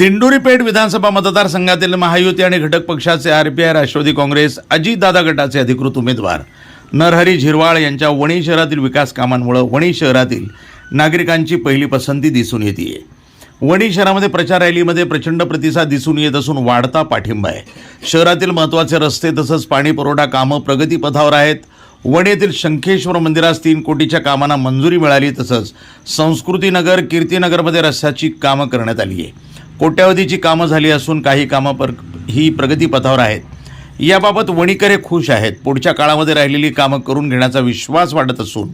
दिंडोरी पेठ विधानसभा मतदारसंघातील महायुती आणि घटक पक्षाचे R P I Rashtrawadi Congress Ajitdada गटाचे अधिकृत उमेदवार नरहरी झिरवाळ यांच्या वणी शहरातील विकास कामांमुळे वणी शहरातील नागरिकांची पहिली पसंती दिसून येते वणी शहरामध्ये प्रचार रॅलीमध्ये प्रचंड प्रतिसाद दिसून येत असून वाढता पाठिंबा आहे. शहरातील महत्त्वाचे रस्ते तसंच पाणी पुरवठा कामं प्रगतीपथावर आहेत. वणी येथील शंखेश्वर मंदिरास तीन कोटीच्या कामांना मंजुरी मिळाली तसंच संस्कृतीनगर कीर्तीनगरमध्ये रस्त्याची कामं करण्यात आली आहे. कोट्यावधीची कामं झाली असून काही कामं पर ही प्रगतीपथावर आहेत. याबाबत वणीकर हे खुश आहेत. पुढच्या काळामध्ये राहिलेली कामं करून घेण्याचा विश्वास वाटत असून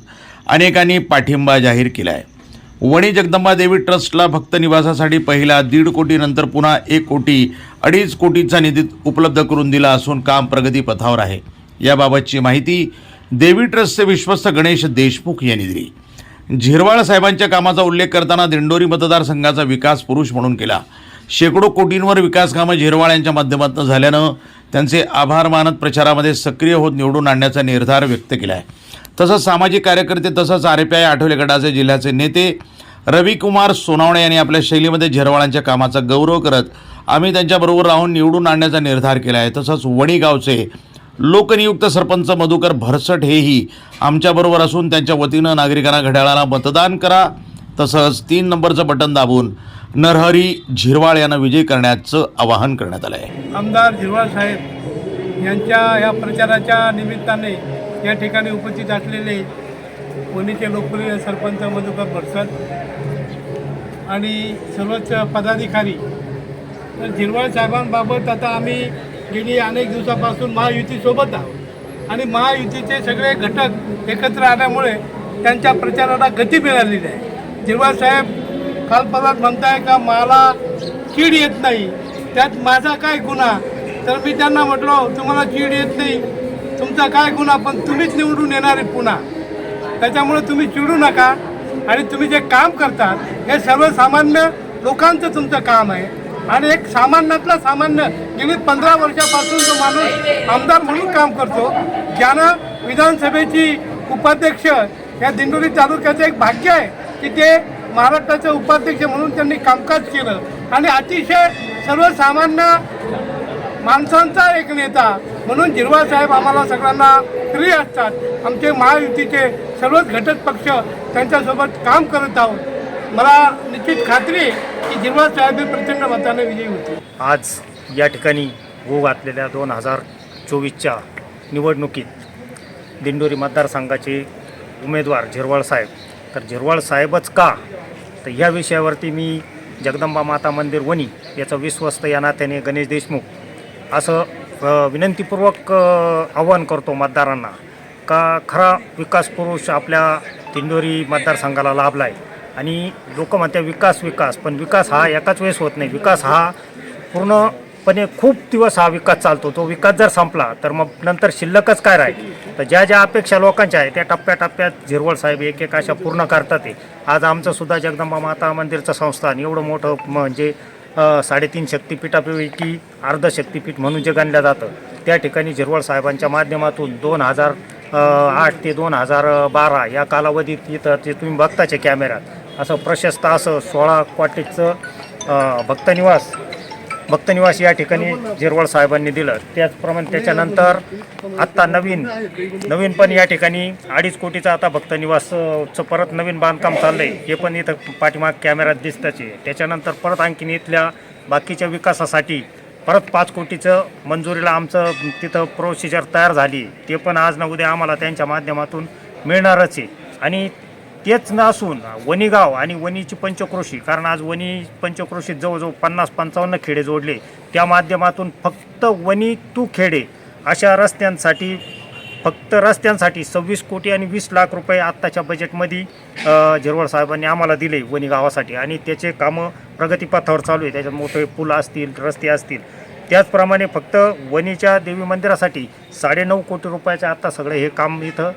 अनेकांनी पाठिंबा जाहीर केला आहे वणी जगदंबा देवी ट्रस्टला भक्त निवासासाठी पहिला दीड कोटीनंतर पुन्हा एक कोटी अडीच कोटीचा निधी उपलब्ध करून दिला असून काम प्रगतीपथावर आहे. याबाबतची माहिती देवी ट्रस्टचे विश्वस्त गणेश देशमुख यांनी दिली. झिरवाळ साहेबांच्या कामाचा उल्लेख करताना दिंडोरी मतदारसंघाचा विकास पुरुष म्हणून केला. शेकडो कोटींवर विकास कामं झिरवाळ यांच्या माध्यमातून झाल्यानं त्यांचे आभार मानत प्रचारामध्ये सक्रिय होत निवडून आणण्याचा निर्धार व्यक्त केला आहे तसंच सामाजिक कार्यकर्ते तसंच आर पी आय आठवले गटाचे जिल्ह्याचे नेते रविकुमार सोनावणे यांनी आपल्या शैलीमध्ये झिरवाळांच्या कामाचा गौरव करत आम्ही त्यांच्याबरोबर राहून निवडून आणण्याचा निर्धार केला आहे तसंच वणी गावचे लोकनियुक्त सरपंच मधुकर भरसट हेही आमच्याबरोबर असून त्यांच्या वतीनं नागरिकांना घड्याळाला मतदान करा. तसंच तीन नंबरचं बटन दाबून नरहरी झिरवाळ यांना विजय करण्याचं आवाहन करण्यात आलं आहे आमदार झिरवाळ साहेब यांच्या या प्रचाराच्या निमित्ताने या ठिकाणी उपस्थित असलेले वणीचे लोकप्रिय सरपंच मधुकर भरसट आणि सर्वच पदाधिकारी तर झिरवाळ साहेबांबाबत आता आम्ही गेली अनेक दिवसापासून महायुतीसोबत आहोत. आणि महायुतीचे सगळे घटक एकत्र आल्यामुळे त्यांच्या प्रचाराला गती मिळालेली आहे. जेव्हा साहेब काल परत म्हणताय का मला कीड येत नाही त्यात माझा काय गुन्हा? तर मी त्यांना म्हटलो तुम्हाला कीड येत नाही तुमचा काय गुन्हा? पण तुम्हीच निवडून येणार आहे पुन्हा. त्याच्यामुळे तुम्ही चिडू नका आणि तुम्ही जे काम करतात हे सर्वसामान्य लोकांचं तुमचं काम आहे. आणि एक सामान्यातला सामान्य गेली पंधरा वर्षापासून तो माणूस आमदार म्हणून काम करतो. ज्यानं विधानसभेची उपाध्यक्ष या दिंडोरी तालुक्याचं एक भाग्य आहे की ते महाराष्ट्राचे उपाध्यक्ष म्हणून त्यांनी कामकाज केलं. आणि अतिशय सर्वसामान्य माणसांचा एक नेता म्हणून जिरवा साहेब आम्हाला सगळ्यांना प्रिय असतात. आमचे महायुतीचे सर्वच घटक पक्ष त्यांच्यासोबत काम करत आहोत. मला निश्चित खात्री आहे की जिल्हा साहेब प्रचंड मताने विजयी होतील आज या ठिकाणी हो घातलेल्या दोन हजार चोवीसच्या निवडणुकीत दिंडोरी मतदारसंघाचे उमेदवार झिरवाळ साहेब. तर झिरवाळ साहेबच का? तर ह्या विषयावरती मी जगदंबा माता मंदिर वणी याचं विश्वस्त या नात्याने गणेश देशमुख असं विनंतीपूर्वक आव्हान करतो मतदारांना. का खरा विकास पुरुष आपल्या दिंडोरी मतदारसंघाला लाभला आहे आणि लोक म्हणतात विकास विकास. पण विकास हा एकाच वेळेस होत नाही. विकास हा पूर्णपणे खूप दिवस हा विकास चालतो. तो विकास जर संपला तर मग नंतर शिल्लकच काय राहील? तर ज्या ज्या अपेक्षा लोकांच्या आहेत त्या टप्प्याटप्प्यात झिरवळ साहेब एक एक अशा पूर्ण करतात ते. आज आमचं सुद्धा जगदंबा माता मंदिरचं संस्थान एवढं मोठं म्हणजे साडेतीन शक्तिपीठापैकी अर्ध शक्तिपीठ म्हणून जे गणलं जातं त्या ठिकाणी झिरवळ साहेबांच्या माध्यमातून दोन हजार आठ ते दोन हजार बारा या कालावधीत इथं ते तुम्ही बघताचे कॅमेऱ्यात असं प्रशस्त असं सोळा क्वाटीचं भक्तनिवास भक्तनिवास या ठिकाणी झिरवळ साहेबांनी दिलं. त्याचप्रमाणे त्याच्यानंतर आत्ता नवीन नवीन पण या ठिकाणी अडीच कोटीचं आता भक्तनिवासचं परत नवीन बांधकाम चाललं आहे हे पण इथं पाठीमाग कॅमेऱ्यात दिसताचे आहे. त्याच्यानंतर परत आणखीन इथल्या बाकीच्या विकासासाठी परत पाच कोटीचं मंजुरीला आमचं तिथं प्रोसिजर तयार झाली. ते पण आज ना उद्या आम्हाला त्यांच्या माध्यमातून मिळणारच आहे. आणि तेच नसून वणीगाव आणि वणीची पंचक्रोशी कारण आज वणी पंचक्रोशीत जवळजवळ पन्नास पंचावन्न खेडे जोडले. त्या माध्यमातून फक्त वणी टू खेडे अशा रस्त्यांसाठी फक्त रस्त्यांसाठी सव्वीस कोटी आणि वीस लाख रुपये आत्ताच्या बजेटमध्ये झिरवळ साहेबांनी आम्हाला दिले वणी गावासाठी. आणि त्याचे कामं प्रगतीपथावर चालू आहे. त्याच्यात मोठे पूल असतील रस्ते असतील. त्याचप्रमाणे फक्त वणीच्या देवी मंदिरासाठी साडेनऊ कोटी रुपयाचे आत्ता सगळं हे काम इथं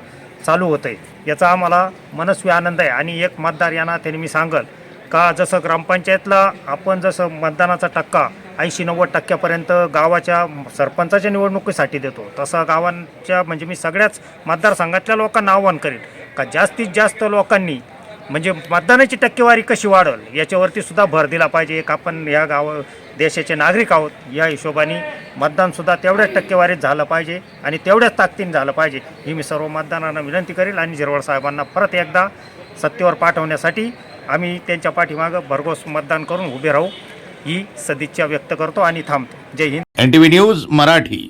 चालू होतं आहे याचा आम्हाला मनस्वी आनंद आहे. आणि एक मतदार यांना त्यांनी मी सांगल का जसं ग्रामपंचायतला आपण जसं मतदानाचा टक्का ऐंशी नव्वद टक्क्यापर्यंत गावाच्या सरपंचाच्या निवडणुकीसाठी देतो तसं गावांच्या म्हणजे मी सगळ्याच मतदारसंघातल्या लोकांना आव्हान करेन का जास्तीत जास्त लोकांनी म्हणजे मतदानाची टक्केवारी कशी वाढेल याच्यावरती सुद्धा भर दिला पाहिजे. एक आपण या गाव देशाचे नागरिक आहोत या हिशोबाने मतदानसुद्धा तेवढ्याच टक्केवारीत झालं पाहिजे आणि तेवढ्याच ताकदीने झालं पाहिजे. ही मी सर्व मतदारांना विनंती करेल आणि झिरवळ साहेबांना परत एकदा सत्तेवर पाठवण्यासाठी आम्ही त्यांच्या पाठीमागं भरघोस मतदान करून उभे राहू. ही सदिच्छा व्यक्त करतो आणि थांबतो. जय Hind. N T V news Marathi.